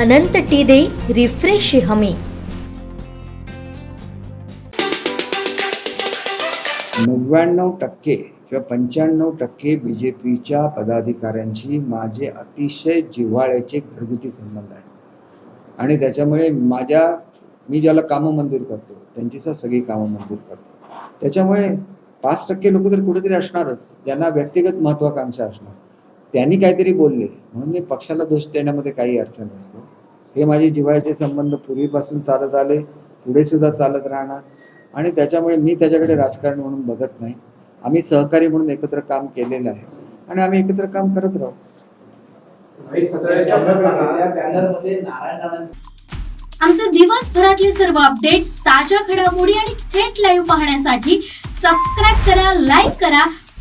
अनंत T दे refresh हमी. नव्याण्णव टक्के किंवा पंच्याण्णव टक्के बी जे पीच्या पदाधिकाऱ्यांशी माझे अतिशय जिव्हाळ्याचे घरगुती संबंध आहेत. आणि त्याच्यामुळे माझ्या मी ज्याला कामं मंजूर करतो त्यांचीसुद्धा सगळी कामं मंजूर करतो. त्याच्यामुळे पाच टक्के लोक तर कुठेतरी असणारच ज्यांना व्यक्तिगत महत्वाकांक्षा असणार. त्यांनी काहीतरी बोलले. म्हणून मी पक्षाला दोष देण्यामध्ये काही अर्थ नसतो. हे माझे जिव्हाळ्याचे संबंध पूर्वीपासून चालत आले. पुढे सुद्धा चालत राहणार. आणि त्याच्यामुळे मी त्याच्याकडे राजकारण म्हणून बघत नाही. आम्ही सहकारी म्हणून एकत्र काम केलेलं आहे. आणि आम्ही एकत्र काम करत राहू. एक आमचे दिवसभरातले सर्व अपडेट्स ताज्या घडामोडी आणि थेट लाईव्ह पाहण्यासाठी सबस्क्राईब करा लाईक करा